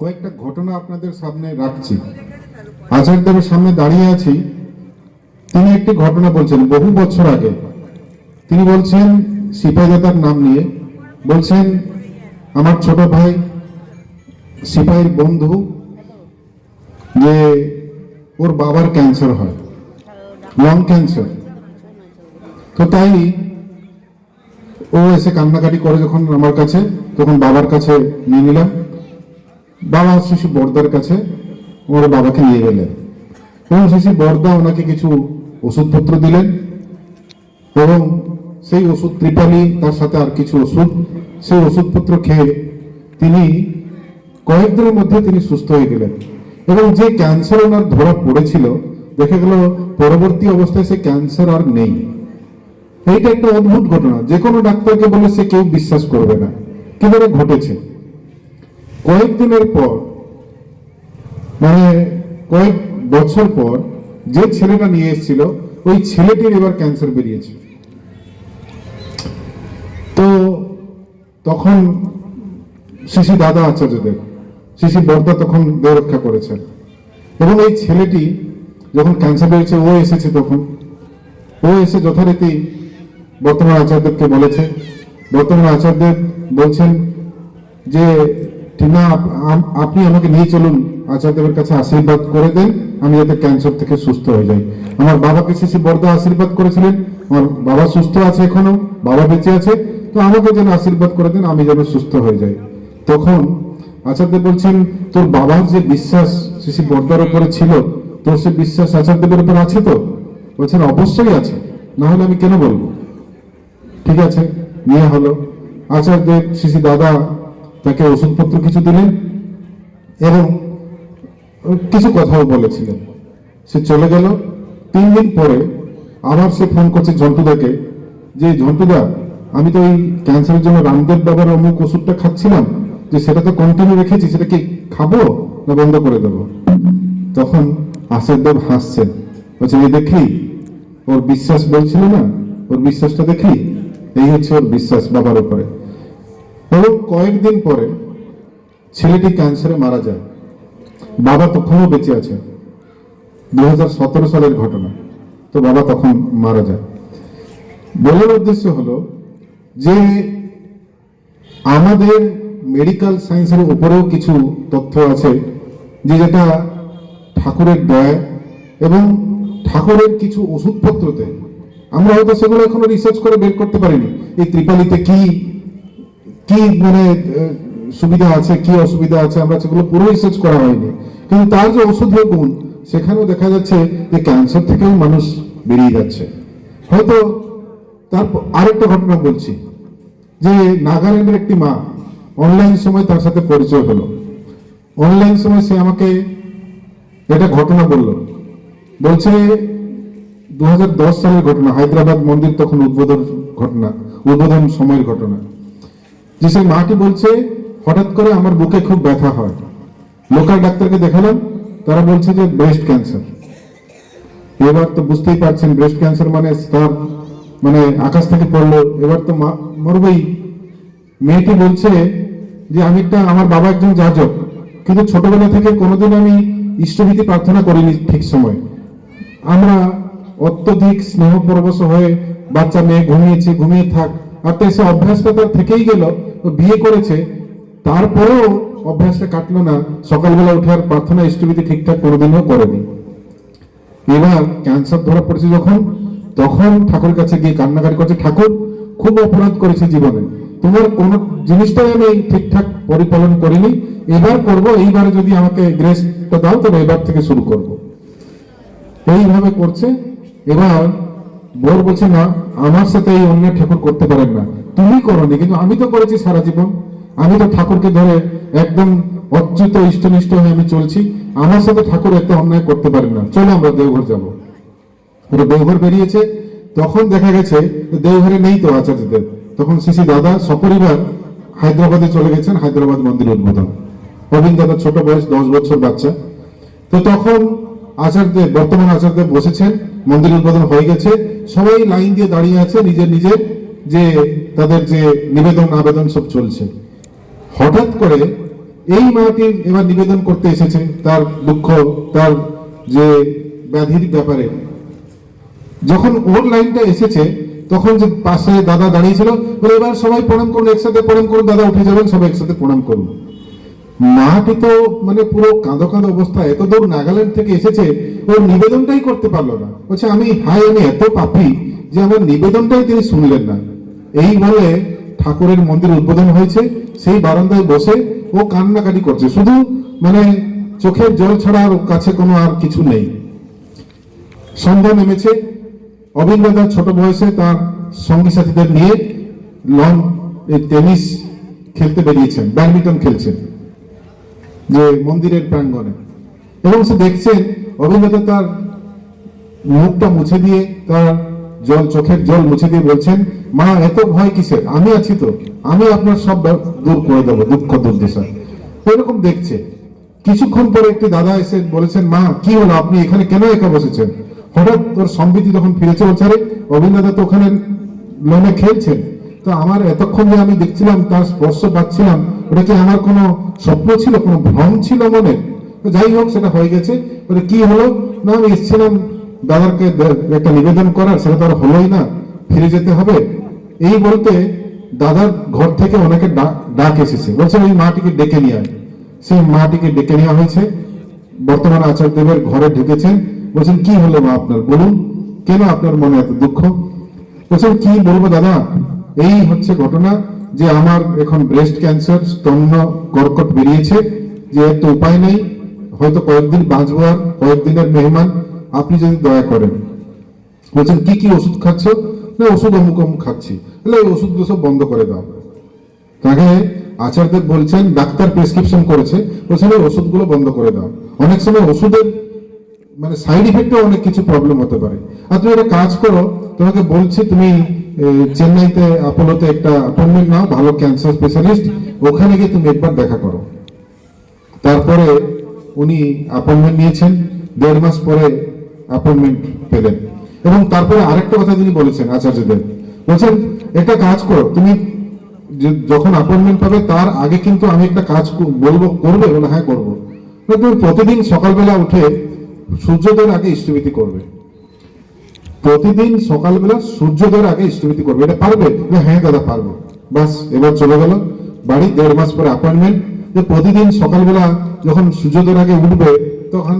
কয়েকটা ঘটনা আপনাদের সামনে রাখছি। আচার্যদেবের সামনে দাঁড়িয়ে আছি। তিনি একটি ঘটনা বলছেন, বহু বছর আগে। তিনি বলছেন সিপাহীদাতার নাম নিয়ে, বলছেন, আমার ছোট ভাই সিপাহীর বন্ধু যে ওর বাবার ক্যান্সার হয় লং ক্যান্সার তো তাই ও এসে কান্নাকাটি করে যখন আমার কাছে, তখন বাবার কাছে নিয়ে নিলাম। বাবা শিশু বর্দার কাছে ওর বাবাকে নিয়ে গেলেন। এবং শিশু বর্দা ওনাকে কিছু ওষুধপত্র দিলেন এবং সেই ওষুধ ত্রিপালি, তার সাথে আর কিছু ওষুধ, সেই ওষুধপত্র খেয়ে তিনি কয়েকদিনের মধ্যে তিনি সুস্থ হয়ে গেলেন। এবং যে ক্যান্সার ওনার ধরা পড়েছিল, দেখা গেল পরবর্তী অবস্থায় সে ক্যান্সার আর নেই। এইটা একটা অদ্ভুত ঘটনা। যে কোনো ডাক্তারকে বলে সে কেউ বিশ্বাস করবে না। কিন্তু এটা ঘটেছে? কয়েকদিনের পর মানে কয়েক বছর পর যে ছেলেটা নিয়ে এসেছিল, ওই ছেলেটির এবার ক্যান্সার বেরিয়েছে। তো তখন শিশি দাদা আচার্যদেব শিশি বর্দা তখন দেহ রক্ষা করেছেন। এবং এই ছেলেটি যখন ক্যান্সার বেরিয়েছে, ও এসেছে তখন। ও এসে যথারীতি বর্তমান আচার্যদেবকে বলেছে। বর্তমান আচার্যদেব বলছেন যে আপ- আপনি আমাকে নিয়ে চলুন। আচার্যদেবের কাছে আশীর্বাদ করে দেন, আমি যাতে ক্যান্সার থেকে সুস্থ হয়ে যাই। আমার বাবাকে শিশি বর্দা আশীর্বাদ করেছিলেন, আমার বাবা সুস্থ আছে এখনও, বাবা বেঁচে আছে, তো আমাকে যেন আশীর্বাদ করে দেন, আমি যেন সুস্থ হয়ে যাই। তখন আচার্যদেব বলছেন, তোর বাবার যে বিশ্বাস শিশি বর্দার উপরে ছিল, তোর সে বিশ্বাস আচার্যদেবের উপর আছে তো? বলছেন, অবশ্যই আছে। না হলে আমি কেন বলব? ঠিক আছে, নিয়ে হলো। আচার্যদেব শিশি দাদা তাকে ওষুধপত্র কিছু দিলেন এবং কিছু কথাও বলেছিলেন। সে চলে গেল। তিন দিন পরে আবার সে ফোন করছে ঝন্টুদাকে যে, ঝন্টুদা, আমি তো ওই ক্যান্সারের জন্য রামদেব বাবার অমুক ওষুধটা খাচ্ছিলাম। যে, সেটা তো কন্টিনিউ রেখেছি, সেটা কি খাব না বন্ধ করে দেবো? তখন আচার্যদেব হাসছেন। বলছেন এই দেখি, ওর বিশ্বাস বলছিল না? ওর বিশ্বাসটা দেখি? এই হচ্ছে ওর বিশ্বাস বাবার উপরে। এবং কয়েকদিন পরে ছেলেটি ক্যান্সারে মারা যায়। বাবা তখনও বেঁচে আছে দু হাজার সতেরো সালের ঘটনা। তো বাবা তখন মারা যায়। বলার উদ্দেশ্য হলো যে আমাদের মেডিকেল সায়েন্সের উপরেও কিছু তথ্য আছে যে যেটা ঠাকুরের দয়া এবং ঠাকুরের কিছু ওষুধপত্রতে আমরা হয়তো সেগুলো এখনও রিসার্চ করে বের করতে পারিনি। এই ত্রিপালিতে কি কি মানে সুবিধা আছে, কি অসুবিধা আছে, আমরা সেগুলো পুরো রিসার্চ করা হয়নি। কিন্তু তার যে ওষুধের গুণ, সেখানেও দেখা যাচ্ছে যে ক্যান্সার থেকেও মানুষ বেরিয়ে যাচ্ছে। হয়তো তারপর আরেকটা ঘটনা বলছি, যে নাগাল্যান্ডের একটি মা অনলাইন সময় তার সাথে পরিচয় হলো। অনলাইন সময় সে আমাকে একটা ঘটনা বলল। বলছে দু হাজার দশ সালের ঘটনা, হায়দ্রাবাদ মন্দির তখন উদ্বোধন ঘটনা, উদ্বোধন সময়ের ঘটনা। যে সেই মাটি বলছে, হঠাৎ করে আমার বুকে খুব ব্যথা হয়। লোকাল ডাক্তারকে দেখালাম, তারা বলছে যে ব্রেস্ট ক্যান্সার এবার তো বুঝতেই পারছেন ব্রেস্ট ক্যান্সার মানে তার মানে আকাশ থেকে পড়ল। এবার তো মরবেই। মেয়েটি বলছে যে, আমি একটা আমার বাবা একজন যাজক, কিন্তু ছোটবেলা থেকে কোনোদিন আমি ইষ্টভীতি প্রার্থনা করিনি ঠিক সময়। আমরা অত্যধিক স্নেহ পরবশ হয়ে বাচ্চা মেয়ে ঘুমিয়েছে, ঘুমিয়ে থাক। আর তো এসে অভ্যাসটা তার থেকেই গেল বিয়ে করেছে, তারপরেও অভ্যাসটা কাটলো না। সকালবেলা উঠে আর প্রার্থনা ইষ্টভীতি ঠিকঠাক কোনোদিনও করেনি। এবার ক্যান্সার ধরা পড়েছে যখন, তখন ঠাকুর কাছে গিয়ে কান্নাকাটি করছে। ঠাকুর, খুব অপরাধ করেছে জীবনে। তোমার কোন জিনিসটাই আমি ঠিকঠাক পরিপালন করিনি। এবার করব, এইবারে যদি আমাকে গ্রেসটা দাও, তবে এবার থেকে শুরু করব। এইভাবে করছে। এবার বোর বলছে, না, আমার সাথে এই অন্যায় ঠাকুর করতে পারেন না। তুমি করনি, কিন্তু আমি তো করেছি সারা জীবন। আমি তো ঠাকুরকে ধরে একদম অচ্যুত, ইষ্টনিষ্ঠ হয়ে আমি চলছি। আমার সাথে ঠাকুর এত অন্যায় করতে পারেন না। চলো আমরা দেওঘর যাব। দেওঘর বেরিয়েছে। তখন দেখা গেছে দেওঘরে নেই তো আচার্যদেব। তখন শিশি দাদা সপরিবার হায়দ্রাবাদে চলে গেছেন, হায়দ্রাবাদ মন্দির উদ্বোধন। প্রবীণ দাদা ছোট বয়স, দশ বছর বাচ্চা। তো তখন আচার্যদেব, বর্তমান আচার্যদেব বসেছেন। মন্দির উদ্বোধন হয়ে গেছে। সবাই লাইন দিয়ে দাঁড়িয়ে আছে, নিজের নিজের যে তাদের যে নিবেদন, আবেদন সব চলছে। হঠাৎ করে এই মাটি এবার নিবেদন করতে এসেছে তার দুঃখ, তার যে ব্যাধির ব্যাপারে। যখন ওর লাইনটা এসেছে, তখন যে পাশে দাদা দাঁড়িয়েছিল, বলে এবার সবাই প্রণাম করুন, একসাথে প্রণাম করুন, দাদা উঠে যাবেন, সবাই একসাথে প্রণাম করুন। মাটি তো মানে পুরো কাঁদো কাঁদো অবস্থা, এত দূর নাগাল্যান্ড থেকে এসেছে, ওর নিবেদনটাই করতে পারল না। বলছে, আমি হাই আমি এত পাপি যে আমার নিবেদনটাই তিনি শুনলেন না। এই বলে ঠাকুরের মন্দির উদ্বোধন হয়েছে, সেই বারান্দায় বসে ও কান্নাকাটি করছে। শুধু মানে চোখের জল ছাড়া আর কাছে কোনো আর কিছু নেই। সন্ধ্যা নেমেছে। অভিজ্ঞতা ছোট বয়সে তার সঙ্গী সাথীদের নিয়ে এই টেনিস খেলতে বেরিয়েছেন, ব্যাডমিন্টন খেলছেন, যে মন্দিরের প্রাঙ্গণে। এবং সে দেখছেন অভিজ্ঞতা তার মুখটা মুছে দিয়ে তার জল চোখের জল মুছে দিয়ে বলছেন, মা, এত ভয় কিসের? আমি আছি তো। আমি আপনার সব দূর করে দেবো, দুঃখ দুর্দশা। এরকম দেখছে। কিছুক্ষণ পরে একটি দাদা এসে বলেছেন, মা, কি হলো? আপনি এখানে কেন একা বসেছেন? হঠাৎ তোর সম্বিতি যখন ফিরেছে বলছে, আরে, অভিনেতা তো ওখানে লোনে খেলছেন। তো আমার এতক্ষণ যে আমি দেখছিলাম, তার স্পর্শ পাচ্ছিলাম, ওটা কি আমার কোনো স্বপ্ন ছিল, কোনো ভ্রম ছিল মনে? যাই হোক, সেটা হয়ে গেছে। কি হলো? না, আমি এসেছিলাম দাদাকে একটা নিবেদন করার, সেটা তো আর হলোই না, ফিরে যেতে হবে। এই বলতে দাদার ঘর থেকে অনেকে ডাক ডাক এসেছে। বলছে, ওই মাটিকে ডেকে নিয়ে আয়। সেই মাটিকে ডেকে নেওয়া হয়েছে। বর্তমান আচার্যদেবের ঘরে ঢুকেছেন। বলছেন, কি হলো মা আপনার? বলুন, কেন আপনার মনে এত দুঃখ? বলছেন, কি বলব দাদা? এই হচ্ছে ঘটনা যে আমার এখন ব্রেস্ট ক্যান্সার স্তন্য কর্কট বেরিয়েছে। যে একটা উপায় নেই। হয়তো কয়েকদিন বাঁচবো আর, কয়েকদিনের মেহমান আপনি যদি দয়া করেন। বলছেন, কি কি ওষুধ খাচ্ছ? না, ওষুধ অমুক অমুক খাচ্ছি। তাহলে এই ওষুধগুলো সব বন্ধ করে দাও। তাকে আচার্যদেব বলছেন, ডাক্তার প্রেসক্রিপশন করেছে, বলছেন, এই ওষুধগুলো বন্ধ করে দাও। অনেক সময় ওষুধের মানে সাইড ইফেক্টও অনেক কিছু প্রবলেম হতে পারে। আর তুমি একটা কাজ করো, তোমাকে বলছি, তুমি চেন্নাইতে, অ্যাপোলোতে একটা অ্যাপয়েন্টমেন্ট নাও, ভালো ক্যান্সার স্পেশালিস্ট ওখানে গিয়ে তুমি একবার দেখা করো। তারপরে উনি অ্যাপয়েন্টমেন্ট নিয়েছেন। দেড় মাস পরে অ্যাপয়েন্টমেন্ট পেলেন। এবং তারপরে আরেকটা কথা তিনি বলেছেন আচার্যদেব বলছেন, একটা কাজ করো, তুমি যখন অ্যাপয়েন্টমেন্ট পাবে, তার আগে কিন্তু আমি একটা কাজ বলব, করবে বলে হ্যাঁ করব। তুমি প্রতিদিন সকালবেলা উঠে সূর্যোদয়ের আগে ইষ্টভীতি করবে। প্রতিদিন সকালবেলা সূর্যোদয়ের আগে ইষ্টভীতি করবে। এটা পারবে? হ্যাঁ দাদা, পারব। বাস এবার চলে গেল। বাড়ি দেড় মাস পরে অ্যাপয়েন্টমেন্ট যে প্রতিদিন সকালবেলা যখন সূর্যোদয়ের আগে উঠবে, তখন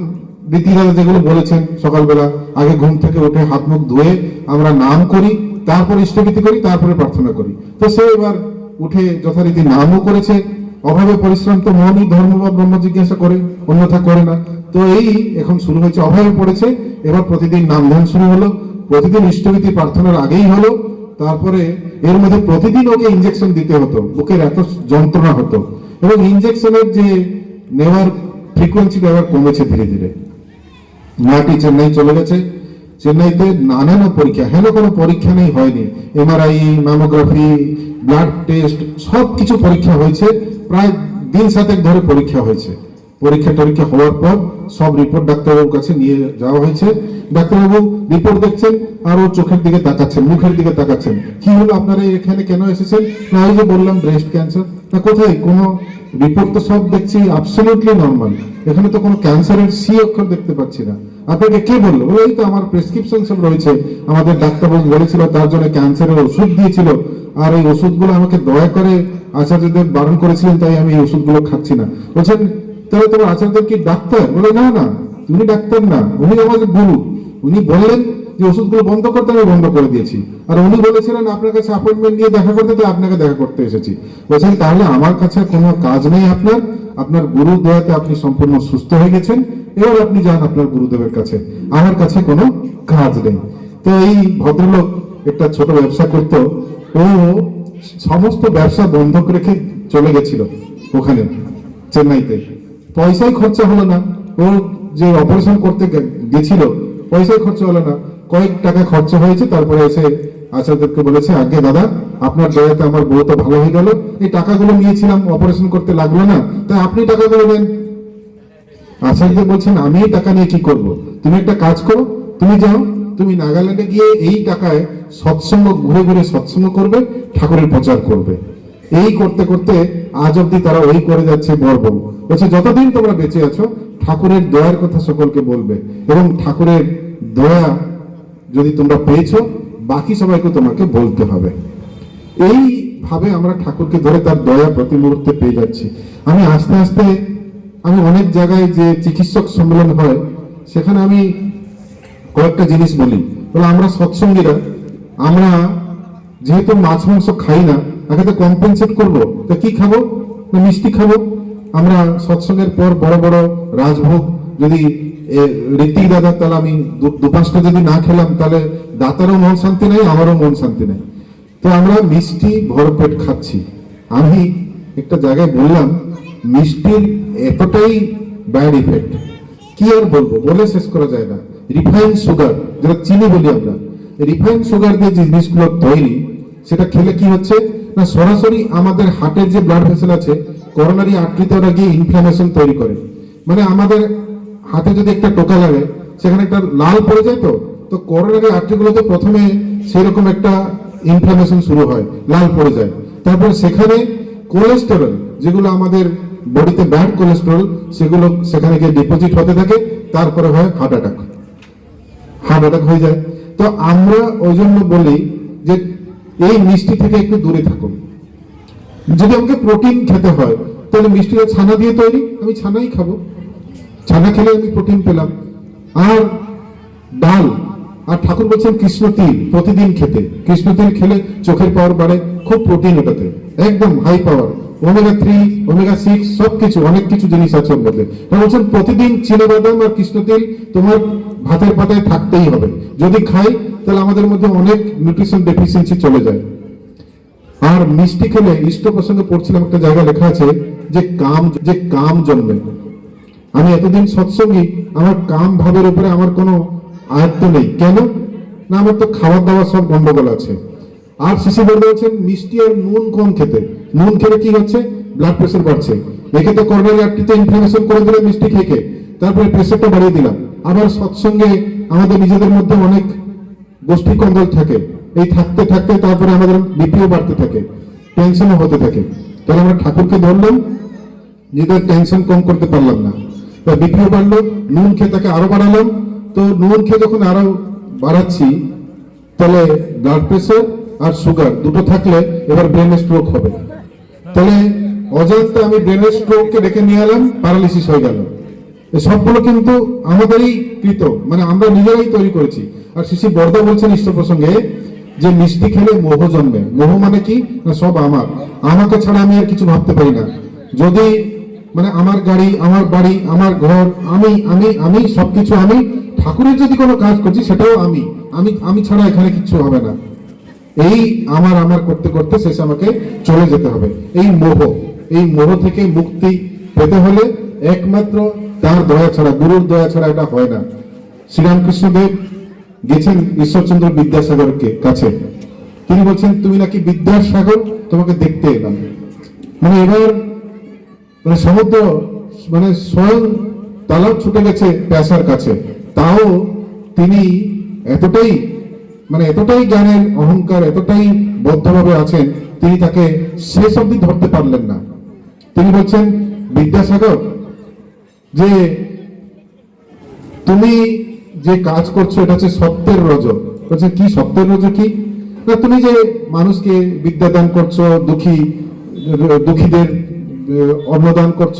রীতিদাদা যেগুলো বলেছেন সকালবেলা, আগে ঘুম থেকে উঠে হাত মুখ ধুয়ে আমরা নাম করি, তারপর ইষ্টভীতি করি, তারপরে প্রার্থনা করি। তো সে এবার উঠে যথারীতি নামও করেছে। অভাবে পরিশ্রান্ত মনই ধর্ম বা ব্রহ্ম জিজ্ঞাসা করে, অন্যথা করে না। তো এই এখন শুরু হয়েছে, অভাবে পড়েছে, এবার প্রতিদিন নাম ধ্যান শুরু হলো, প্রতিদিন ইষ্টভীতি প্রার্থনার আগেই হলো, তারপরে এর মধ্যে প্রতিদিন ওকে ইঞ্জেকশন দিতে হতো, বুকের এত যন্ত্রণা হতো। এবং ইঞ্জেকশনের যে নেওয়ার ফ্রিকোয়েন্সিটা এবার কমেছে ধীরে ধীরে। মাটি চেন্নাই চলে গেছে। চেন্নাইতে নানান পরীক্ষা, হেন কোনো পরীক্ষা নেই হয়নি। এমআরআই ম্যামোগ্রাফি ব্লাড টেস্ট সব কিছু পরীক্ষা হয়েছে। প্রায় দিন সাতেক ধরে পরীক্ষা হয়েছে। পরীক্ষা টরীক্ষা হওয়ার পর সব রিপোর্ট ডাক্তারবাবুর কাছে নিয়ে যাওয়া হয়েছে। ডাক্তারবাবু রিপোর্ট দেখছেন, আর ও চোখের দিকে তাকাচ্ছেন, মুখের দিকে তাকাচ্ছেন। কি হলো আপনারা এখানে কেন এসেছেন? না, ওই যে বললাম ব্রেস্ট ক্যান্সার না কোথায়? কোনো রিপোর্ট তো সব দেখছি অ্যাবসলিউটলি নর্মাল এখানে তো কোনো ক্যান্সারের সি অক্ষর দেখতে পাচ্ছি না। আপনাকে কে বলল? বলে এই তো আমার প্রেসক্রিপশন সব রয়েছে। আমাদের ডাক্তারবাবু বলেছিল, তার জন্য ক্যান্সারের ওষুধ দিয়েছিল। আর এই ওষুধগুলো আমাকে দয়া করে আচার্যদেব বারণ করেছিলেন, তাই আমি এই ওষুধগুলো খাচ্ছি না। বলছেন, তাহলে তোমার আচার্যদেব কি ডাক্তার? বলে না না, উনি ডাক্তার না, উনি আমাদের গুরু। উনি বললেন যে ওষুধগুলো বন্ধ করতে আমি বন্ধ করে দিয়েছি। আর উনি বলেছিলেন, আপনার কাছে অ্যাপয়েন্টমেন্ট নিয়ে দেখা করতে আপনাকে দেখা করতে এসেছি। বলছেন, তাহলে আমার কাছে কোনো কাজ নেই আপনার। আপনার গুরু দয়াতে আপনি সম্পূর্ণ সুস্থ হয়ে গেছেন। এবার আপনি যান আপনার গুরুদেবের কাছে। আমার কাছে কোনো কাজ নেই। তো এই ভদ্রলোক একটা ছোট ব্যবসা করত। ও সমস্ত ব্যবসা বন্ধক রেখে চলে গেছিল ওখানে, চেন্নাইতে। পয়সাই খরচা হলো না। ও যে অপারেশন করতে গেছিল, পয়সাই খরচা হলো না। কয়েক টাকা খরচা হয়েছে, তারপরে এসে আচার্যদেবকে বলেছে, আগে দাদা, আপনার দয়াতে আমার বউ তো ভালো হয়ে গেল। এই টাকাগুলো নিয়েছিলাম অপারেশন করতে লাগল না, তাই আপনি টাকাগুলো দেন। আচার্য বলছেন, আমি এই টাকা নিয়ে কি করব? তুমি একটা কাজ করো, তুমি যাও, তুমি নাগাল্যান্ডে গিয়ে এই টাকায় সৎসঙ্গ, ঘুরে ঘুরে সৎসঙ্গ করবে, ঠাকুরের প্রচার করবে। এই করতে করতে আজ অব্দি তারা ওই করে যাচ্ছে বর্ব বলছে, যতদিন তোমরা বেঁচে আছো, ঠাকুরের দয়ার কথা সকলকে বলবে এবং ঠাকুরের দয়া যদি তোমরা পেয়েছ, বাকি সবাইকে তোমাকে বলতে হবে। এইভাবে আমরা ঠাকুরকে ধরে তার দয়া প্রতি মুহূর্তে পেয়ে যাচ্ছি। আমি আস্তে আস্তে, আমি অনেক জায়গায় যে চিকিৎসক সম্মেলন হয়, সেখানে আমি কয়েকটা জিনিস বলি। বলে আমরা সৎসঙ্গীরা, আমরা যেহেতু মাছ, মাংস খাই না, তাকে তো কম্পেনসেট করব। তা কি খাব? মিষ্টি খাব? আমরা সৎসঙ্গের পর বড় বড় রাজভোগ যদি ঋত্বিক দাদার তাহলে আমি দু- দু যদি না খেলাম, তাহলে দাতারও মন শান্তি নেই, আমারও মন শান্তি নেই। তো আমরা মিষ্টি ভরপেট খাচ্ছি। আমি একটা জায়গায় বললাম, মিষ্টির এতটাই ব্যাড ইফেক্ট কি আর বলব? বলে শেষ করা যায় না। রিফাইন সুগার যেটা চিনি বলি আমরা। রিফাইন সুগার দিয়ে যে জিনিসগুলো তৈরি, সেটা খেলে কি হচ্ছে? না, সরাসরি আমাদের হার্টের যে ব্লাড ভেসেল আছে করোনারি আর্ট্রিতে ওরা গিয়ে ইনফ্লামেশন তৈরি করে। মানে আমাদের হাতে যদি একটা টোকা লাগে, সেখানে একটা লাল পড়ে যায় তো? তো করোনারি আর্ট্রিগুলোতে প্রথমে সেরকম একটা ইনফ্লামেশন শুরু হয়, লাল পড়ে যায়। তারপর সেখানে কোলেস্টেরল যেগুলো আমাদের বডিতে ব্যাড কোলেস্টেরল সেগুলো সেখানে গিয়ে ডিপোজিট হতে থাকে, তারপরে হয় হার্ট অ্যাটাক হার্ট অ্যাটাক হয়ে যায়। তো আমরা ওই জন্য বলি যে এই মিষ্টি থেকে একটু দূরে থাকুন। যদি আমাকে প্রোটিন খেতে হয়, তাহলে মিষ্টিটা ছানা দিয়ে তৈরি, আমি ছানাই খাব। ছানা খেলে আমি প্রোটিন পেলাম। আর ডাল, আর ঠাকুর বলছেন কৃষ্ণ তিল প্রতিদিন খেতে। কৃষ্ণ তিল খেলে চোখের পাওয়ার বাড়ে, খুব প্রোটিন ওটাতে। একদম high power omega three omega six সব কিছু অনেক কিছু জিনিস আছে ওর মধ্যে। বলছেন, প্রতিদিন চিনে বাদাম আর কৃষ্ণ তেল তোমার ভাতের পাতায় থাকতেই হবে। যদি খাই, তাহলে আমাদের মধ্যে অনেক নিউট্রিশন ডেফিসিয়েন্সি চলে যায়। আর মিষ্টি খেলে ইষ্ট প্রসঙ্গে পড়ছিলাম একটা জায়গা লেখা আছে যে কাম যে কাম জন্মে। আমি এতদিন সৎসঙ্গী, আমার কাম ভাবের উপরে আমার কোনো আয়ত্ত নেই। কেন? না, আমার তো খাবার দাবার সব গন্ডগোল আছে। আর শিশু বলছেন মিষ্টি আর নুন কম খেতে। নুন খেলে কি হচ্ছে? ব্লাড প্রেশার বাড়ছে। একে তো করোনারি আর্টিতে ইনফ্লামেশন করে দিলে মিষ্টি খেয়ে। তারপরে প্রেশারটা বাড়িয়ে দিলাম। আবার সৎসঙ্গে আমাদের নিজেদের মধ্যে অনেক গোষ্ঠী কন্দল থাকে। এই থাকতে থাকতে তারপরে আমাদের বিপিও বাড়তে থাকে। টেনশনও হতে থাকে। তাহলে আমরা ঠাকুরকে ধরলাম, নিজেদের টেনশন কম করতে পারলাম না। তা বিপিও বাড়লো, নুন খেয়ে আরও বাড়ালাম। তো নুন খেয়ে যখন আরও বাড়াচ্ছি, তাহলে ব্লাড প্রেশার আর সুগার দুটো থাকলে এবার ব্রেন স্ট্রোক হবে। তাহলে অজান্তে আমি ব্রেনের স্ট্রোককে ডেকে নিয়ে এলাম প্যারালিসিস হয়ে গেল। সবগুলো কিন্তু আমাদেরই কৃত মানে আমরা নিজেরাই তৈরি করেছি। আর শিশি বর্দা বলছেন ইষ্ট প্রসঙ্গে যে মিষ্টি খেলে মোহ জন্মে। মোহ মানে কি? না, সব আমার। আমাকে ছাড়া আমি আর কিছু ভাবতে পারি না। যদি মানে আমার গাড়ি, আমার বাড়ি, আমার ঘর, আমি আমি আমি, সবকিছু আমি, ঠাকুরের যদি কোনো কাজ করছি, সেটাও আমি। আমি আমি ছাড়া এখানে কিছু হবে না। এই আমার আমার করতে করতে শেষে আমাকে চলে যেতে হবে। এই মোহ এই মোহ থেকে মুক্তি পেতে হলে একমাত্র তার দয়া ছাড়া, গুরুর দয়া ছাড়া এটা হয় না। শ্রীরামকৃষ্ণদেব গেছেন ঈশ্বরচন্দ্র বিদ্যাসাগরকে কাছে। তিনি বলছেন, তুমি নাকি বিদ্যাসাগর? তোমাকে দেখতে এলাম। মানে এবার মানে সমুদ্র মানে স্বয়ং তালাব ছুটে গেছে প্যাসার কাছে। তাও তিনি এতটাই মানে এতটাই জ্ঞানের অহংকার, এতটাই বদ্ধভাবে আছেন, তিনি তাকে শেষ অব্দি ধরতে পারলেন না। তিনি বলছেন, বিদ্যাসাগর, যে তুমি যে কাজ করছ, এটা হচ্ছে সত্যের রজ। বলছে, কি সত্যের রজ কি? তুমি যে মানুষকে বিদ্যা দান করছ, দুঃখী, দুঃখীদের অন্নদান করছ,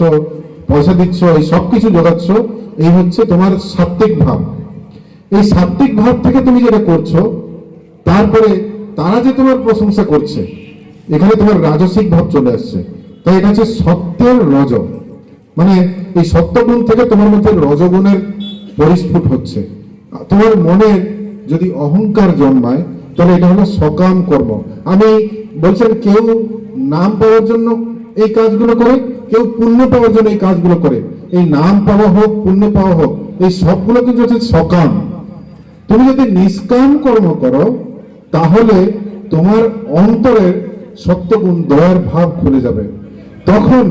পয়সা দিচ্ছ, এই সব কিছু জোগাচ্ছ, এই হচ্ছে তোমার সাত্বিক ভাব। এই সাত্বিক ভাব থেকে তুমি যেটা করছ, তারপরে তারা যে তোমার প্রশংসা করছে, এখানে তোমার রাজসিক ভাব চলে আসছে। তাই এটা হচ্ছে সত্যের রজ। মানে এই সত্যগুণ থেকে তোমার মধ্যে রজগুণের পরিস্ফুট হচ্ছে। তোমার মনে যদি অহংকার জন্মায়, তাহলে এটা হলো সকাম কর্ম। আমি বলছেন কেউ নাম পাওয়ার জন্য এই কাজগুলো করে, কেউ পুণ্য পাওয়ার জন্য এই কাজগুলো করে। এই নাম পাওয়া হোক, পুণ্য পাওয়া হোক, এই সবগুলো কিন্তু হচ্ছে সকাম। তুমি যদি নিষ্কাম কর্ম করো, তাহলে তোমার অন্তরের সত্যগুণ, দয়ার ভাব খুলে যাবে। তখন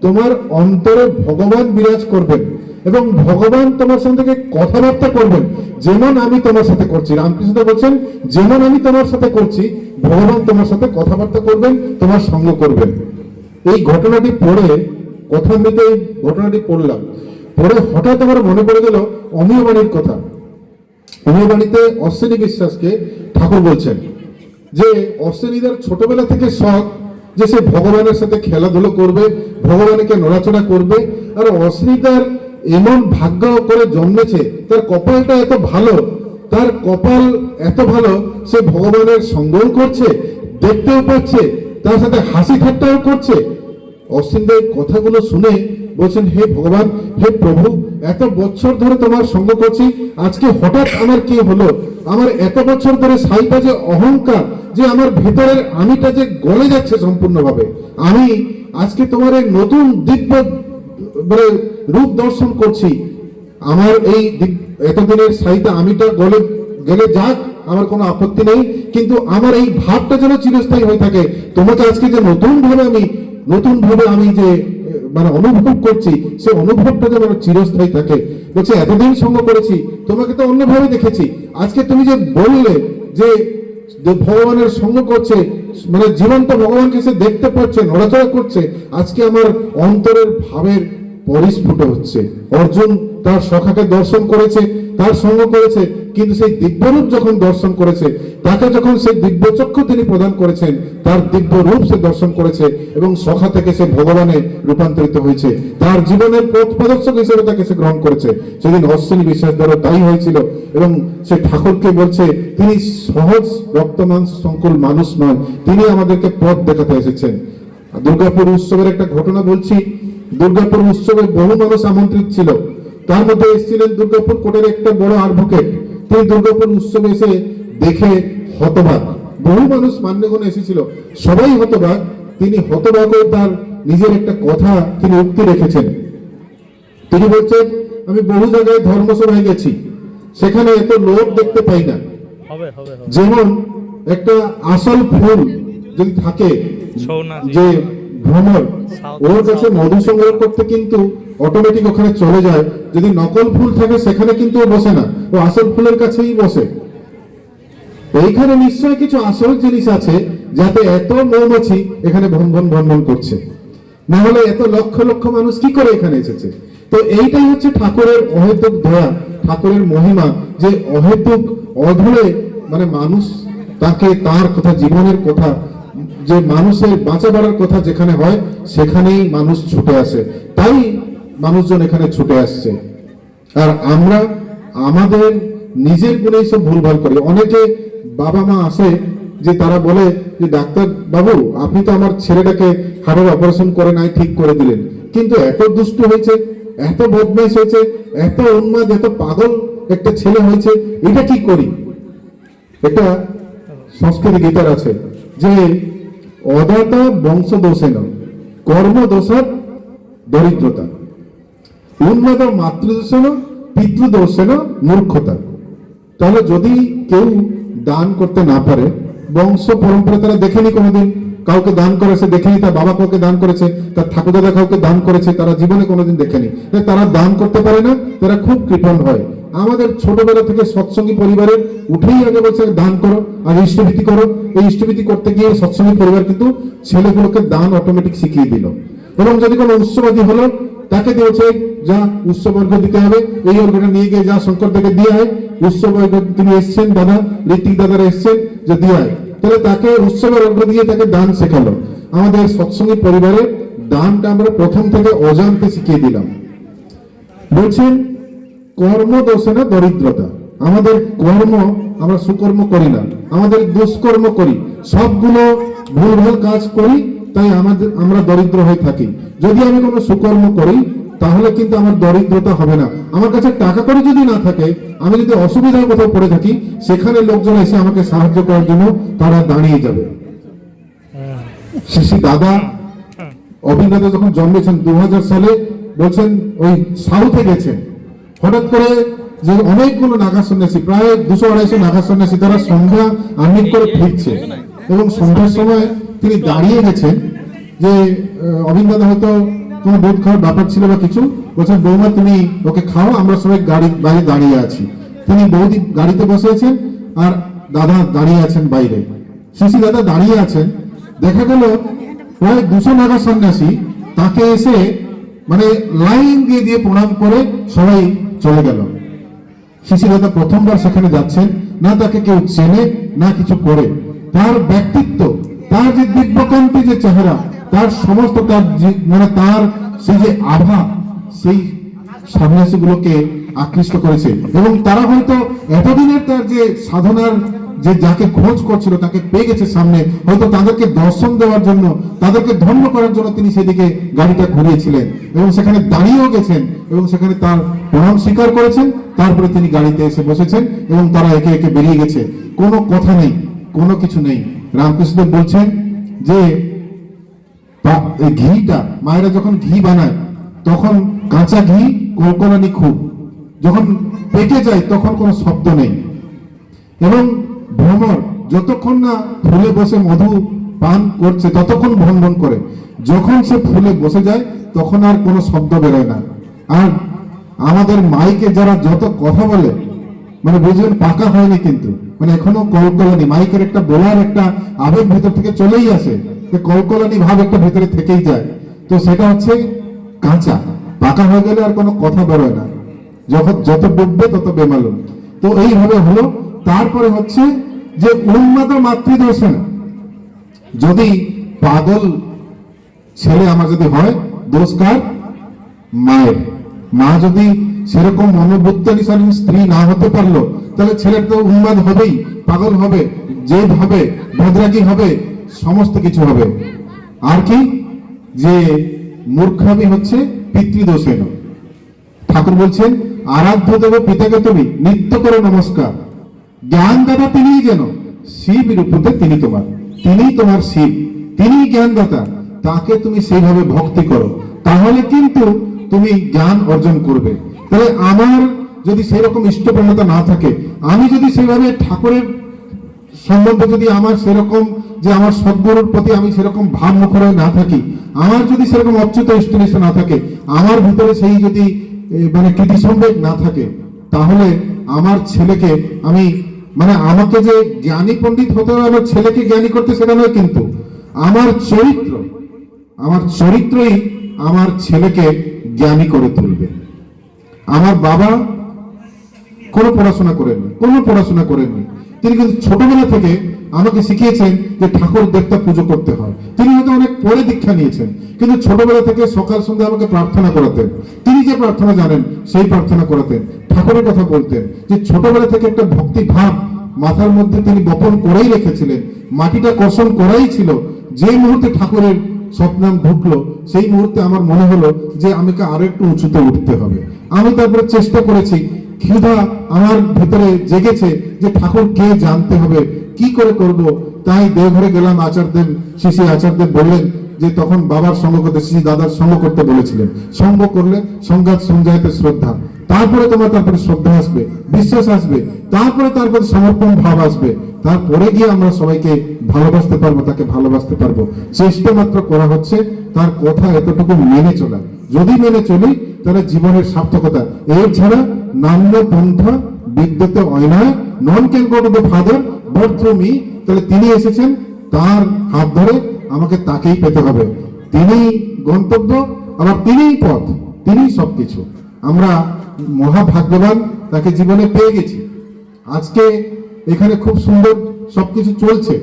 তোমার অন্তরে ভগবান বিরাজ করবেন এবং ভগবান তোমার সঙ্গে কথাবার্তা করবেন যেমন আমি তোমার সাথে করছি, রামকৃষ্ণ বলছেন, যেমন আমি তোমার সাথে করছি, ভগবান তোমার সাথে কথাবার্তা করবেন, তোমার সঙ্গ করবেন। এই ঘটনাটি পড়ে কথামৃতে এই ঘটনাটি পড়লাম। পড়ে হঠাৎ আমার মনে পড়ে গেল অমীয় বাণীর কথা। অমীয় বাণীতে অশ্বিনী বিশ্বাসকে ঠাকুর বলছেন যে অশ্বিনীদের ছোটবেলা থেকে শখ যে সে ভগবানের সাথে খেলাধুলো করবে, ভগবানকে নড়াচড়া করবে, আর অশ্বিনীতার এমন ভাগ্য করে জন্মেছে, তার কপালটা এত ভালো, তার কপাল এত ভালো, সে ভগবানের সঙ্গও করছে, দেখতেও পাচ্ছে তার সাথে হাসি ঠাট্টাও করছে। অশ্বিন দেব কথাগুলো শুনে বলছেন, হে ভগবান, হে প্রভু, এত বছর ধরে তোমার সঙ্গ করছি, আজকে হঠাৎ আমার কি হলো? আমার এত বছর ধরে সাইটা যে অহংকার, যে আমার ভেতরের আমিটা যে গলে যাচ্ছে সম্পূর্ণভাবে, আমি আজকে তোমার এই নতুন দিব্য মানে রূপ দর্শন করছি। আমার এই এতদিনের সাইটা আমিটা গলে গেলে যাক, আমার কোনো আপত্তি নেই, কিন্তু আমার এই ভাবটা যেন চিরস্থায়ী হয়ে থাকে। তোমাকে আজকে যে নতুন ভাবে আমি নতুন ভাবে আমি যে মানে অনুভব করছি, সে অনুভবটা যেন চিরস্থায়ী থাকে। বলছে, এতদিন সঙ্গ করেছি, তোমাকে তো অন্যভাবে দেখেছি। আজকে তুমি যে বললে যে যে ভগবানের সঙ্গ করছে মানে জীবন্ত ভগবানকে সে দেখতে পাচ্ছে, নড়াচড়া করছে, আজকে আমার অন্তরের ভাবের পরিস্ফুট হচ্ছে। অর্জুন তার সখাকে দর্শন করেছে, তার সঙ্গ করেছে কিন্তু সেই দিব্যরূপ যখন দর্শন করেছে, তাকে যখন সেই দিব্য চক্ষু তিনি প্রদান করেছেন, তার দিব্য রূপ সে দর্শন করেছে এবং সখা থেকে সে ভগবানে রূপান্তরিত হয়েছে। তার জীবনের পথ প্রদর্শক হিসেবে তাকে সে গ্রহণ করেছে। সেদিন অশ্বিনী বিশ্বাস দ্বারা তাই হয়েছিল এবং সে ঠাকুরকে বলছে, তিনি সহজ রক্ত মাংস সংকুল মানুষ নয়। তিনি আমাদেরকে পথ দেখাতে এসেছেন। দুর্গাপুর উৎসবের একটা ঘটনা বলছি। দুর্গাপুর উৎসবে বহু মানুষ আমন্ত্রিত ছিল। তার মধ্যে এসেছিলেন দুর্গাপুর কোটের একটা বড় অ্যাডভোকেট তিনি দুর্গাপুর উৎসবে এসে দেখে হতবাক। বহু মানুষ মান্যগণে এসেছিল। সবাই হতবাক। তিনি হতবাক হয়ে তার নিজের একটা কথা তিনি উক্তি রেখেছেন। তিনি বলছেন আমি বহু জায়গায় ধর্মসভায় গেছি। সেখানে এত লোক দেখতে পাই না। যেমন একটা আসল ফুল যদি থাকে যে ভ্রমর South- ওর কাছে মধু সংগ্রহ করতে কিন্তু অটোমেটিক ওখানে চলে যায়। যদি নকল ফুল থাকে, সেখানে কিন্তু ও বসে না। ও আসল ফুলের কাছেই বসে। এইখানে নিশ্চয়ই কিছু আসল জিনিস আছে, যাতে এত মৌমাছি এখানে ভন ভন করছে। না হলে এত লক্ষ লক্ষ মানুষ কি করে এখানে এসেছে? তো এইটাই হচ্ছে ঠাকুরের অহেতুক দয়া, ঠাকুরের মহিমা, যে অহেতুক, অধরে মানে মানুষ তাকে তার কথা, জীবনের কথা, যে মানুষের বাঁচা বাড়ার কথা যেখানে হয়, সেখানেই মানুষ ছুটে আসে। তাই মানুষজন এখানে ছুটে আসছে। আর আমরা আমাদের নিজের গুণেই সব ভুলভাল করি। অনেকে বাবা মা আসে যে তারা বলে যে, ডাক্তার বাবু, আপনি তো আমার ছেলেটাকে হাড়ের অপারেশন করে নাই, ঠিক করে দিলেন। কিন্তু এত দুষ্ট হয়েছে, এত বদমাইশ হয়েছে, এত উন্মাদ, এত পাগল একটা ছেলে হয়েছে, এটা কি করি? এটা সংস্কৃত গীতার আছে যে, অদাতা বংশ দোষেন কর্ম দোষার দরিদ্রতা। উন্নত মাতৃদোষেন পিতৃদোষেন মূর্খতা। তাহলে যদি কেউ দান করতে না পারে, বংশ পরম্পরা তারা দেখেনি কোনোদিন। কাউকে দান করেছে, দেখেনি, তার বাবা কাউকে দান করেছে, তার ঠাকুরদাদা কাউকে দান করেছে, তারা জীবনে কোনোদিন দেখেনি। তারা দান করতে পারে না, তারা খুব কৃপণ হয়। আমাদের ছোটবেলা থেকে সৎসঙ্গী পরিবারের উঠেই আগে বলছে, দান করো আর ইষ্টভীতি করো। এই ইষ্টভীতি করতে গিয়ে সৎসঙ্গী পরিবার কিন্তু ছেলেগুলোকে দান অটোমেটিক শিখিয়ে দিল। এবং যদি কোনো উৎসবাদী হলো তাকে দিয়েছে যা উৎসব দিতে হবে। এই অর্ঘটা নিয়ে গিয়ে যা শঙ্কর থেকে দিয়ে হয় উৎসব অর্ঘ তিনি এসছেন, দাদা, ঋত্বিক দাদারা এসছেন, যে দিয়ে হয়। তাহলে তাকে উৎসবের অর্ঘ দিয়ে তাকে দান শেখালো। আমাদের সৎসঙ্গী পরিবারে দানটা আমরা প্রথম থেকে অজান্তে শিখিয়ে দিলাম। বলছেন, কর্ম দোষে না দরিদ্রতা। আমাদের কর্ম, আমরা সুকর্ম করি না। আমাদের দুষ্কর্ম করি। সবগুলো ভুল ভুলভাল কাজ করি তাই আমাদের, আমরা দরিদ্র হয়ে থাকি। যদি আমি কোনো সুকর্ম করি, তাহলে কিন্তু আমার দরিদ্রতা হবে না। আমার কাছে টাকা করে যদি না থাকে, আমি যদি অসুবিধার কোথাও পড়ে থাকি, সেখানে লোকজন এসে আমাকে সাহায্য করার জন্য তারা দাঁড়িয়ে যাবে। শিশি দাদা অভিনেতা যখন জন্মেছেন দু হাজার সালে, বলছেন, ওই সাউথে গেছেন। হঠাৎ করে যে অনেকগুলো নাগা সন্ন্যাসী, প্রায় দুশো আড়াইশো নাগা সন্ন্যাসী, তারা সন্ধ্যা আর্নিক করে ফিরছে। এবং সন্ধ্যার সময় তিনি দাঁড়িয়ে গেছেন যে আহ, অবিন দাদা হয়তো কোনো দুধ খাওয়ার ব্যাপার ছিল বা কিছু। বলছেন বৌমা তুমি ওকে খাও আমরা সবাই গাড়ি বাইরে দাঁড়িয়ে আছি। তিনি বৌদি গাড়িতে বসেছেন আর দাদা দাঁড়িয়ে আছেন বাইরে। শিশি দাদা দাঁড়িয়ে আছেন। দেখা গেল প্রায় দুশো নাগা সন্ন্যাসী তাকে এসে মানে লাইন দিয়ে দিয়ে প্রণাম করে সবাই চলে গেল। শিশি দাদা প্রথমবার সেখানে যাচ্ছেন। না তাকে কেউ চেনে না কিছু করে। তার ব্যক্তিত্ব তার যে দিব্যকান্তি যে চেহারা, তার সমস্ত তার মানে তার সেই যে আভা, সেই সন্ন্যাসীগুলোকে আকৃষ্ট করেছে। এবং তারা হয়তো এতদিনের তার যে সাধনার যে যাকে খোঁজ করছিল, তাকে পেয়ে গেছে সামনে, হয়তো তাদেরকে দর্শন দেওয়ার জন্য, তাদেরকে ধন্য করার জন্য তিনি সেদিকে গাড়িটা ঘুরিয়েছিলেন। এবং সেখানে দাঁড়িয়েও গেছেন, এবং সেখানে তার প্রণাম স্বীকার করেছেন, তারপরে তিনি গাড়িতে এসে বসেছেন, এবং তারা একে একে বেরিয়ে গেছে। কোনো কথা নেই, কোনো কিছু নেই। রামকৃষ্ণদেব বলছেন যে ঘিটা, মায়েরা যখন ঘি বানায়, তখন কাঁচা ঘি, কলকলানি খুব। যখন পেকে যায়, তখন কোনো শব্দ নেই। এবং ভ্রমর যতক্ষণ না ফুলে বসে মধু পান করছে, ততক্ষণ ভন করে। যখন সে ফুলে বসে যায়, তখন আর কোনো শব্দ বেরোয় না। আর আমাদের মাইকে যারা যত কথা বলে মানে বুঝবেন পাকা হয়নি কিন্তু। মানে এখনও কলকলানি, মাইকের একটা বলার একটা আবেগ ভেতর থেকে চলেই আসে কলকলানি ভাব একটা ভেতরে থেকেই যায়। তো সেটা হচ্ছে কাঁচা, পাকা হয়ে গেলে আর কোনো কথা বেরোয় না। যখন যত ডুববে তত বেমালুম। তো এইভাবে হলো। তারপরে হচ্ছে যে উন্মাদ মাতৃদর্শন। যদি পাগল ছেলে আমার যদি হয়, দোষ কার? মায়ের। মা যদি সেরকম মনোবুদ্ধানুসারী স্ত্রী না হতে পারল, তাহলে ছেলের তো উন্মাদ হবেই, পাগল হবে, জেদ হবে, বদরাগি হবে, সমস্ত কিছু হবে। আর কি? যে মূর্খামি হচ্ছে পিতৃদোষেন ঠাকুর বলছেন, আরাধ্য দেব পিতাকে তুমি নিত্য করে নমস্কার। জ্ঞান দাতা তিনিই যেন, শিব রূপতে তিনি তোমার। তিনি তোমার শিব তিনি জ্ঞানদাতা তাকে তুমি সেইভাবে ভক্তি করো। তাহলে কিন্তু তুমি জ্ঞান অর্জন করবে। তাহলে আমার যদি সেই রকম ইষ্টপ্রণতা না থাকে, আমি যদি সেইভাবে ঠাকুরের সম্বন্ধে যদি আমার সেরকম যে আমার সদ্গুরুর প্রতি আমি সেরকম ভাব মুখর না থাকি, আমার যদি সেরকম অচ্যুত ইষ্টনিষ্ঠ না থাকে, আমার ভিতরে সেই যদি মানে কৃতি সম্বেগ না থাকে, তাহলে আমার ছেলেকে আমি মানে আমাকে যে জ্ঞানী পণ্ডিত হতে হবে, আমার ছেলেকে জ্ঞানী করতে সেটা নয় কিন্তু, আমার চরিত্র, আমার চরিত্রই আমার ছেলেকে জ্ঞানী করে তুলবে। আমার বাবা কোনো পড়াশোনা করেননি, কোনো পড়াশোনা করেননি। তিনি কিন্তু ছোটবেলা থেকে আমাকে শিখিয়েছেন যে ঠাকুর দেবতা পুজো করতে হয়। তিনি হয়তো অনেক পরে দীক্ষা নিয়েছেন, কিন্তু ছোটবেলা থেকে সকাল সন্ধ্যা আমাকে প্রার্থনা করাতেন। তিনি যে প্রার্থনা জানেন, সেই প্রার্থনা করাতেন, ঠাকুরের কথা বলতেন। যে ছোটবেলা থেকে একটা ভক্তি ভাব মাথার মধ্যে তিনি বপন করেই রেখেছিলেন, মাটিটা কর্ষণ করাই ছিল, যে মুহূর্তে ঠাকুরের স্বপ্নাম ঢুকলো, সেই মুহূর্তে আমার মনে হলো যে আমাকে আরও একটু উঁচুতে উঠতে হবে। আমি তারপরে চেষ্টা করেছি, ক্ষুধা আমার ভেতরে জেগেছে যে ঠাকুর কে জানতে হবে, কি করে করব? তাই দেওঘরে গেলাম আচার্যদেব শিশি আচার্যদেব বললেন যে তখন বাবার সঙ্গ করতে শিশি দাদার সঙ্গ করতে বলেছিলেন। সঙ্গ করলে সংঘাত সঞ্জায়তে শ্রদ্ধা। তারপরে তোমার তারপরে শ্রদ্ধা আসবে, বিশ্বাস আসবে, তারপরে তারপরে সমর্পণ ভাব আসবে। তারপরে গিয়ে আমরা সবাইকে ভালোবাসতে পারব, তাকে ভালোবাসতে পারব। চেষ্টা মাত্র করা হচ্ছে, তার কথা এতটুকু মেনে চলা। যদি মেনে চলি, তাহলে জীবনের সার্থকতা। এর ছাড়া নাম্য পন্থা, বিদ্যুতে অয়নায় none can go to the father but through me তাহলে তিনি এসেছেন, তার হাত ধরে আমাকে তাকেই পেতে হবে। তিনি গন্তব্য, আবার তিনিই পথ, তিনিই সবকিছু। আমরা মহাভাগ্যবান তাকে জীবনে পেয়ে গেছি। আজকে এখানে খুব সুন্দর সবকিছু চলছে,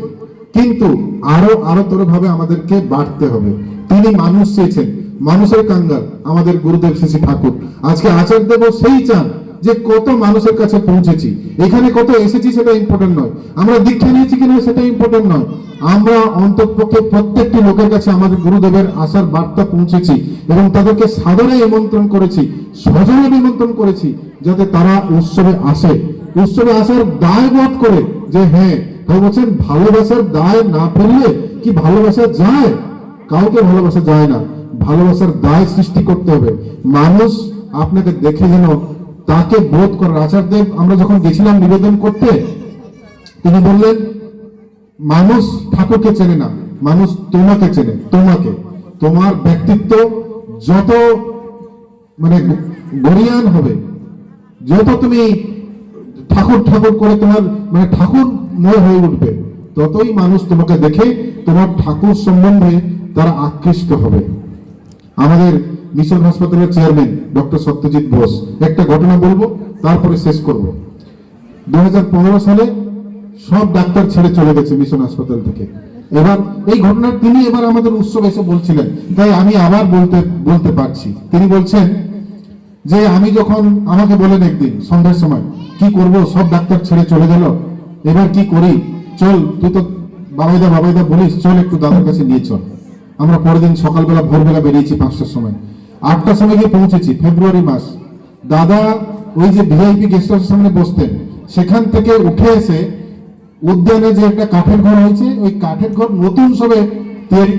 কিন্তু আরও আরও তোর ভাবে আমাদেরকে বাড়তে হবে। তিনি মানুষ চেয়েছেন, মানুষের কাঙ্গাল আমাদের গুরুদেব শিশি ঠাকুর। আজকে আচার্যদেব সেই চান যে কত মানুষের কাছে পৌঁছেছি। এখানে কত এসেছি সেটা ইম্পর্টেন্ট নয়। আমরা দীক্ষা নিয়েছি কিনা সেটা ইম্পর্টেন্ট নয়। আমরা অন্ততপক্ষে প্রত্যেকটি লোকের কাছে আমাদের গুরুদেবের আসার বার্তা পৌঁছেছি এবং তাদেরকে সাদরে নিমন্ত্রণ করেছি, সজনে নিমন্ত্রণ করেছি, যাতে তারা উৎসবে আসে। উৎসবে আসার দায় বোধ করে যে হ্যাঁ বলছেন, ভালোবাসার দায় না ফেললে কি ভালোবাসা যায়? কাউকে ভালোবাসা যায় না। ভালোবাসার দায় সৃষ্টি করতে হবে। মানুষ আপনাকে দেখে যেন তাকে বোধ করার আচার্যদেব আমরা যখন গেছিলাম নিবেদন করতে, তিনি বললেন, মানুষ ঠাকুরকে চেনে না, মানুষ তোমাকে চেনে, তোমাকে। তোমার ব্যক্তিত্ব যত মানে গরিয়ান হবে, যত তুমি ঠাকুর ঠাকুর করে তোমার মানে ঠাকুর ময় হয়ে উঠবে, ততই মানুষ তোমাকে দেখে তোমার ঠাকুর সম্বন্ধে তারা আকৃষ্ট হবে। আমাদের মিশন হাসপাতালের চেয়ারম্যান ডক্টর সত্যজিৎ বোস। একটা ঘটনা বলব, তারপরে শেষ করব। দু সালে সব ডাক্তার ছেড়ে চলে গেছে মিশন হাসপাতাল থেকে। এবার এই ঘটনা তিনি এবার আমাদের উৎসব এসে বলছিলেন, তাই আমি আবার বলতে বলতে পারছি। তিনি বলছেন যে আমি যখন, আমাকে বলেন একদিন সন্ধ্যার সময়, কি করব? সব ডাক্তার ছেড়ে চলে গেল। এবার কি করি? চল, তুই তো বাবাইদা বাবাইদা বলিস, চল একটু দাদার কাছে নিয়ে চল। আমরা পরের দিন সকালবেলা, ভোরবেলা বেরিয়েছি পাঁচটার সময়। আটটার সময় গিয়ে পৌঁছেছি, ফেব্রুয়ারি মাস। দাদা ওই যে ভিআইপি গেস্ট হাউসের সামনে বসতেন, সেখান থেকে উঠে এসে উদ্যানে যে একটা কাঠের ঘর হয়েছে, ওই কাঠের ঘর নতুন সবে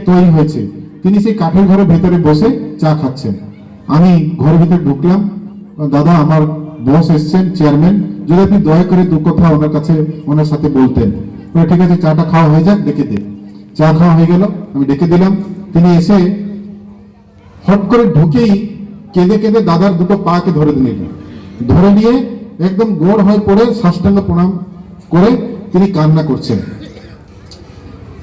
তৈরি হয়েছে। তিনি সেই কাঠের ঘরের ভেতরে বসে চা খাচ্ছেন। আমি ঘরের ভিতরে ঢুকলাম, দাদা আমার বস এসছেন, চেয়ারম্যান, যদি আপনি দয়া করে দু কথা ওনার কাছে, ওনার সাথে বলতেন। ঠিক আছে, চাটা খাওয়া হয়ে যাক, ডেকে দিন চা খাওয়া হয়ে গেল, আমি ডেকে দিলাম। তিনি এসে হট করে ঢুকেই কেঁদে কেঁদে দাদার দুটো পাকে ধরে নিলেন ধরে নিয়ে একদম গোড় হয়ে পড়ে সাষ্টাঙ্গ প্রণাম করে তিনি কান্না করছেন।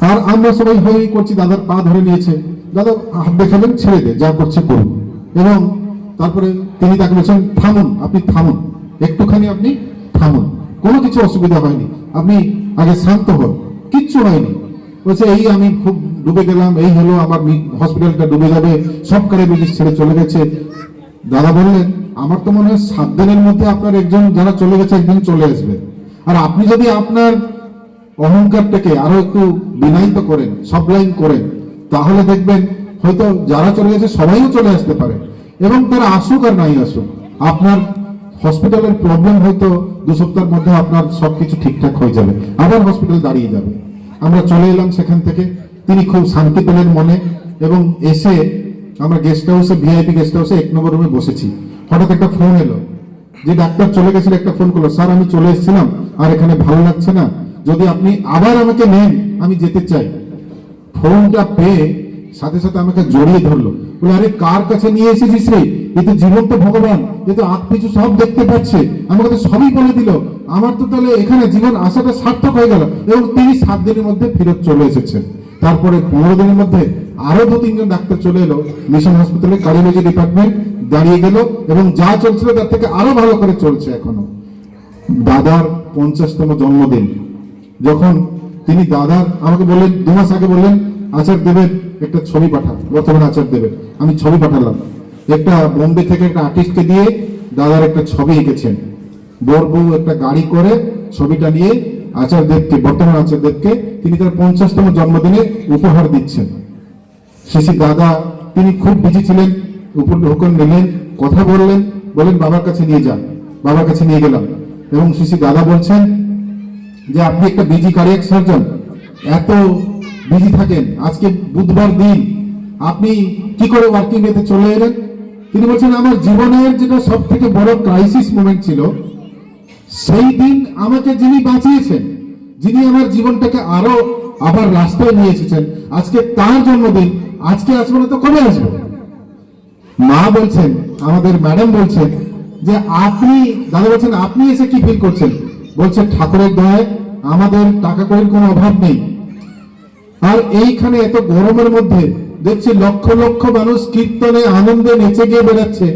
আর আমরা সবাই হয়ে করছি, দাদার পা ধরে নিয়েছে। দাদা, হাত দেখাবেন ছেড়ে দে, যা করছে করুন। এবং তারপরে তিনি তাকে বলছেন, থামুন, আপনি থামুন। একটুখানি আপনি থামুন। কোনো কিছু অসুবিধা হয়নি। আপনি আগে শান্ত হন। কিচ্ছু হয়নি। বলছে, এই আমি খুব ডুবে গেলাম, এই হলো আমার হসপিটালটা ডুবে যাবে, সব কারে ব্রিটিশ ছেড়ে চলে গেছে। দাদা বললেন, আমার তো মনে হয় সাত দিনের মধ্যে আপনার একজন যারা চলে গেছে একদিন চলে আসবে। আর আপনি যদি আপনার অহংকারটাকে আরও একটু বিনায়িত করেন সবলাইন করেন, তাহলে দেখবেন হয়তো যারা চলে গেছে সবাইও চলে আসতে পারে। এবং তারা আসুক আর নাই আসুক, আপনার হসপিটালের প্রবলেম হয়তো দু সপ্তাহের মধ্যে আপনার সবকিছু ঠিকঠাক হয়ে যাবে, আবার হসপিটাল দাঁড়িয়ে যাবে। আমরা চলে এলাম সেখান থেকে। তিনি খুব শান্তি পেলেন মনে এবং এসে আমরা গেস্ট হাউসে ভিআইপি গেস্ট হাউসে এক নম্বর রুমে বসেছি। হঠাৎ একটা ফোন এলো। যে ডাক্তার চলে গেছিল, একটা ফোন করল, স্যার, আমি চলে এসেছিলাম, আর এখানে ভালো লাগছে না। যদি আপনি আবার আমাকে নেন, আমি যেতে চাই। ফোনটা পেয়ে সাথে সাথে আমাকে জড়িয়ে ধরলো। বলে, আরে, কার কাছে নিয়ে এসেছিস রে? এ তো জীবন্ত ভগবান। এ তো আগ পিছু সব দেখতে পাচ্ছে। আমাকে তো সবই বলে দিল। আমার তো তাহলে এখানে জীবন আসাটা সার্থক হয়ে গেল। এবং তিনি সাত দিনের মধ্যে ফেরত চলে এসেছেন। তারপরে পনেরো দিনের মধ্যে আরও দু, তিনজন ডাক্তার চলে এলো। মিশন হসপিটালে কার্ডিওলজি ডিপার্টমেন্ট দাঁড়িয়ে গেল এবং যা চলছিল তার থেকে আরও ভালো করে চলছে এখনও। দাদার পঞ্চাশতম জন্মদিন। যখন তিনি দাদার, আমাকে বললেন, দু মাস আগে বললেন আচার দেবের একটা ছবি পাঠান, বর্তমান আচার দেবের। আমি ছবি পাঠালাম। একটা বোম্বে থেকে একটা আর্টিস্টকে দিয়ে দাদার একটা ছবি এঁকেছেন। বোর বউ একটা গাড়ি করে ছবিটা নিয়ে আচার দেবকে, বর্তমান আচার দেবকে তিনি তার পঞ্চাশতম জন্মদিনে উপহার দিচ্ছেন। শিশি দাদা, তিনি খুব বিজি ছিলেন, উপর হুকুম নিলেন, কথা বললেন, বলেন, বাবার কাছে নিয়ে যান, বাবার কাছে নিয়ে গেলাম। এবং শিশি দাদা বলছেন যে, আপনি একটা বিজি কার্ডিয়াক সার্জন এত বিজি থাকেন। আজকে বুধবার দিন আপনি কি করে ওয়ার্কিং এতে চলে এলেন? তিনি বলছেন, আমার জীবনের যেটা সব থেকে বড় ক্রাইসিস মোমেন্ট ছিল, সেই দিন আমাকে যিনি বাঁচিয়েছেন, যিনি আমার জীবনটাকে আরও আবার রাস্তায় নিয়ে এসেছেন, আজকে তার জন্মদিন, আজকে আসব না তো কবে আসব? মা বলছেন, আমাদের ম্যাডাম বলছেন যে, আপনি, দাদা বলছেন, আপনি এসে কি ফিল করছেন? বলছে, ঠাকুরের দয়ায় আমাদের টাকা কড়ির কোনো অভাব নেই। আর এইখানে এত গরমের মধ্যে দেখছি লক্ষ লক্ষ মানুষ কীর্তনে আনন্দে নেচে গিয়ে বেড়াচ্ছে।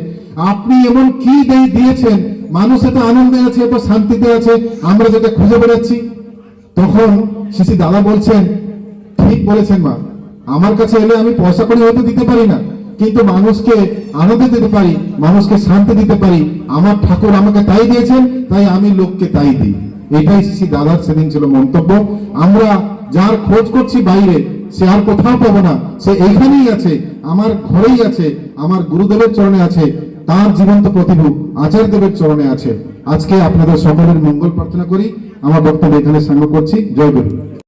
আপনি এমন কি দিয়েছেন? মানুষ এত আনন্দে আছে, এত শান্তিতে আছে, আমরা যেটা খুঁজে বেড়াচ্ছি। তখন শিশি দাদা বলছেন, ঠিক বলেছেন মা, আমার কাছে এলে আমি পয়সা করে হয়তো দিতে পারি না, কিন্তু মানুষকে আনন্দ দিতে পারি, মানুষকে শান্তি দিতে পারি। আমার ঠাকুর আমাকে তাই দিয়েছেন, তাই আমি লোককে তাই দিই। এটাই শ্রী দাদার সেদিন ছিল মন্তব্য। আমরা যার খোঁজ করছি বাইরে, সে আর কোথাও পাবো না। সে এইখানেই আছে, আমার ঘরেই আছে, আমার গুরুদেবের চরণে আছে, তার জীবন্ত প্রতিভু আচার্য দেবের চরণে আছে। আজকে আপনাদের সকলের মঙ্গল প্রার্থনা করি। আমার বক্তব্য এখানে সাঙ্গ করছি। জয় গুরু।